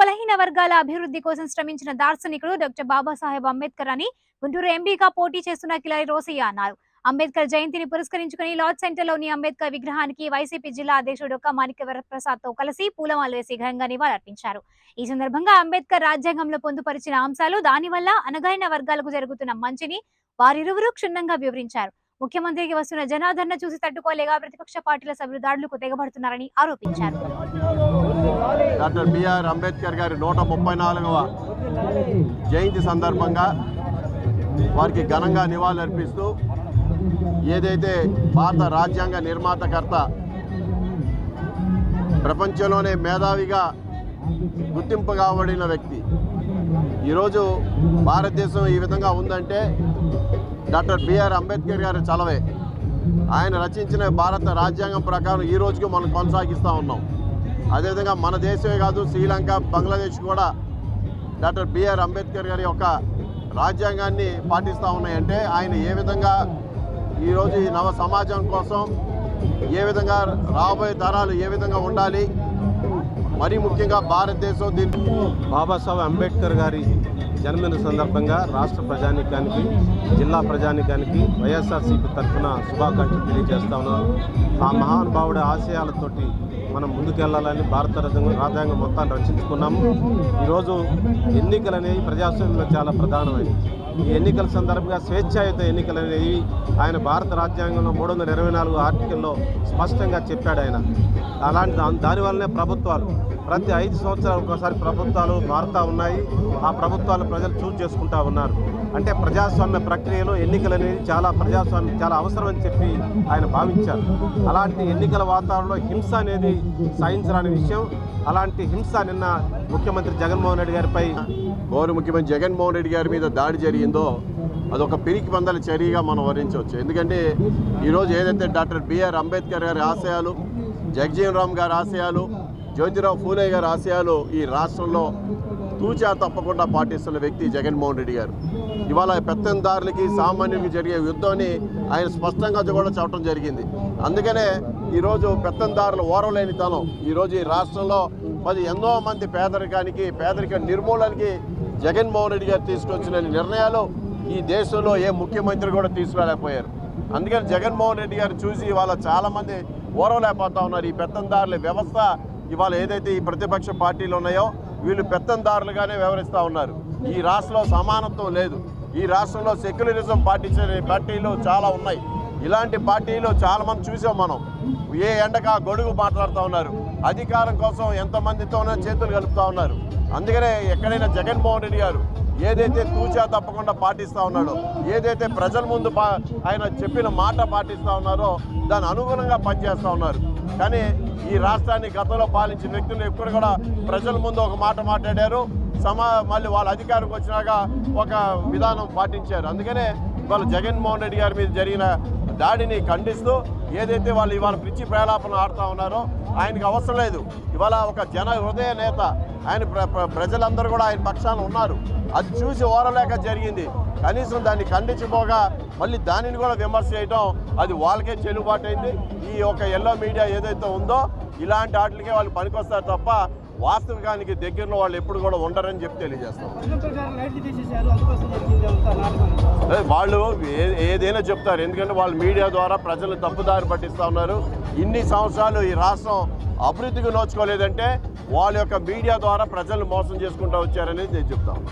బలహీన వర్గాల అభివృద్ధి కోసం శ్రమించిన దార్శనికుడు డాక్టర్ బాబాసాహెబ్ అంబేద్కర్ అని గుంటూరు ఎంపీగా పోటీ చేస్తున్న కిలారి రోసయ్య అన్నారు. అంబేద్కర్ జయంతిని పురస్కరించుకుని లార్డ్ సెంటర్లోని అంబేద్కర్ విగ్రహానికి వైసీపీ జిల్లా అధ్యక్షుడు ఒక మాణిక్య ప్రసాద్తో కలిసి పూలమాలు వేసి ఘనంగా నివాళులర్పించారు. ఈ సందర్భంగా అంబేద్కర్ రాజ్యాంగంలో పొందుపరిచిన అంశాలు దానివల్ల అనగారిన వర్గాలకు జరుగుతున్న మంచిని వారిరువురు క్షుణ్ణంగా వివరించారు. ముఖ్యమంత్రికి వస్తున్న జనాదరణ చూసి తట్టుకోలేక ప్రతిపక్ష పార్టీల సభ్యులు దాడులకు తెగబడుతున్నారని ఆరోపించారు. డాక్టర్ బిఆర్ అంబేద్కర్ గారి నూట ముప్పై నాలుగవ జయంతి సందర్భంగా వారికి ఘనంగా నివాళులర్పిస్తూ ఏదైతే భారత రాజ్యాంగ నిర్మాతకర్త ప్రపంచంలోనే మేధావిగా గుర్తింపు కాబడిన వ్యక్తి. ఈరోజు భారతదేశం ఈ విధంగా ఉందంటే డాక్టర్ బిఆర్ అంబేద్కర్ గారి చలవే. ఆయన రచించిన భారత రాజ్యాంగం ప్రకారం ఈ రోజుకి మనం కొనసాగిస్తూ ఉన్నాం. అదేవిధంగా మన దేశమే కాదు శ్రీలంక బంగ్లాదేశ్ కూడా డాక్టర్ బిఆర్ అంబేద్కర్ గారి యొక్క రాజ్యాంగాన్ని పాటిస్తూ ఉన్నాయంటే ఆయన ఏ విధంగా ఈరోజు ఈ నవ సమాజం కోసం ఏ విధంగా రాబోయే తరాలు ఏ విధంగా ఉండాలి మరీ ముఖ్యంగా భారతదేశం దీన్ని బాబాసాహెబ్ అంబేద్కర్ గారి జన్మదిన సందర్భంగా రాష్ట్ర ప్రజానికానికి జిల్లా ప్రజానికానికి వైఎస్ఆర్సీపీ తరఫున శుభాకాంక్షలు తెలియజేస్తా ఉన్నాను ఆ మహానుభావుడి ఆశయాలతోటి మనం ముందుకెళ్ళాలని భారత రాజ్యాంగం మొత్తాన్ని రక్షించుకున్నాము ఈరోజు ఎన్నికలు అనేవి ప్రజాస్వామ్యంలో చాలా ప్రధానమైనవి. ఈ ఎన్నికల సందర్భంగా స్వేచ్ఛాయుత ఎన్నికలు అనేవి ఆయన భారత రాజ్యాంగంలో మూడు వందల ఇరవై నాలుగు ఆర్టికల్లో స్పష్టంగా చెప్పాడు ఆయన. అలాంటి దానివల్లనే ప్రభుత్వాలు ప్రతి ఐదు సంవత్సరాలు ఒకసారి ప్రభుత్వాలు మారుతూ ఉన్నాయి. ఆ ప్రభుత్వాలు ప్రజలు చూస్ చేసుకుంటా ఉన్నారు. అంటే ప్రజాస్వామ్య ప్రక్రియలో ఎన్నికలు అనేది చాలా ప్రజాస్వామ్యం చాలా అవసరం అని చెప్పి ఆయన భావించారు. అలాంటి ఎన్నికల వాతావరణంలో హింస అనేది సాధించరాని విషయం. అలాంటి హింస నిన్న ముఖ్యమంత్రి జగన్మోహన్ రెడ్డి గారిపై గౌరవ ముఖ్యమంత్రి జగన్మోహన్ రెడ్డి గారి మీద దాడి జరిగిందో అదొక పిరికి పందల చర్యగా మనం వర్ణించవచ్చు ఎందుకంటే ఈరోజు ఏదైతే డాక్టర్ బిఆర్ అంబేద్కర్ గారి ఆశయాలు జగజీవన్ రామ్ గారి ఆశయాలు జ్యోతిరావు ఫూలే గారి ఆశయాలు ఈ రాష్ట్రంలో తూచా తప్పకుండా పాటిస్తున్న వ్యక్తి జగన్మోహన్ రెడ్డి గారు. ఇవాళ పెత్తందారులకి సామాన్యులకి జరిగే యుద్ధాన్ని ఆయన స్పష్టంగా కూడా చెప్పడం జరిగింది. అందుకనే ఈరోజు పెత్తందారుల ఓరలేనితనం ఈరోజు ఈ రాష్ట్రంలో పది ఎన్నో మంది పేదరికానికి పేదరిక నిర్మూలనకి జగన్మోహన్ రెడ్డి గారు తీసుకొచ్చిన నిర్ణయాలు ఈ దేశంలో ఏ ముఖ్యమంత్రి కూడా తీసుకురాలేకపోయారు. అందుకని జగన్మోహన్ రెడ్డి గారు చూసి ఇవాళ చాలామంది ఓరవలేకపోతా ఉన్నారు. ఈ పెత్తందారుల వ్యవస్థ ఇవాళ ఏదైతే ఈ ప్రతిపక్ష పార్టీలు ఉన్నాయో వీళ్ళు పెత్తందారులుగానే వ్యవహరిస్తూ ఉన్నారు. ఈ రాష్ట్రంలో సమానత్వం లేదు. ఈ రాష్ట్రంలో సెక్యులరిజం పాటించే పార్టీలు చాలా ఉన్నాయి. ఇలాంటి పార్టీలు చాలామంది చూసాం మనం. ఏ ఎండక గొడుగు మాట్లాడుతూ ఉన్నారు. అధికారం కోసం ఎంతమందితోనో చేతులు కలుపుతూ ఉన్నారు. అందుకనే ఎక్కడైనా జగన్మోహన్ రెడ్డి గారు ఏదైతే తూచా తప్పకుండా పాటిస్తూ ఉన్నాడో ఏదైతే ప్రజల ముందు పా ఆయన చెప్పిన మాట పాటిస్తూ ఉన్నారో దాని అనుగుణంగా పనిచేస్తూ ఉన్నారు. కానీ ఈ రాష్ట్రాన్ని గతంలో పాలించిన వ్యక్తులు ఎప్పుడు కూడా ప్రజల ముందు ఒక మాట మాట్లాడారు. సమా మళ్ళీ వాళ్ళ అధికారికి వచ్చినాక ఒక విధానం పాటించారు. అందుకనే ఇవాళ జగన్మోహన్ రెడ్డి గారి మీద జరిగిన దాడిని ఖండిస్తూ ఏదైతే వాళ్ళు ఇవాళ పిచ్చి ప్రేలాపన ఆడుతూ ఉన్నారో ఆయనకి అవసరం లేదు. ఇవాళ ఒక జన హృదయ నేత ఆయన ప్ర- ప్ర- ప్రజలందరూ కూడా ఆయన పక్షాన ఉన్నారు. అది చూసి ఓరలేక జరిగింది. కనీసం దాన్ని ఖండించిపోగా మళ్ళీ దానిని కూడా విమర్శ చేయటం అది వాళ్ళకే చెల్లుబాటు అయింది ఈ యొక్క ఎల్లో మీడియా ఏదైతే ఉందో ఇలాంటి వాటికే వాళ్ళు పనికొస్తారు తప్ప వాస్తవికానికి దగ్గరలో వాళ్ళు ఎప్పుడు కూడా ఉండరని చెప్పి తెలియజేస్తాం. వాళ్ళు ఏదైనా చెప్తారు. ఎందుకంటే వాళ్ళు మీడియా ద్వారా ప్రజలు తప్పుదారి పట్టిస్తూ ఉన్నారు. ఇన్ని సంవత్సరాలు ఈ రాష్ట్రం అభివృద్ధికి నోచుకోలేదంటే వాళ్ళ యొక్క మీడియా ద్వారా ప్రజలను మోసం చేసుకుంటూ వచ్చారనేది నేను చెప్తాను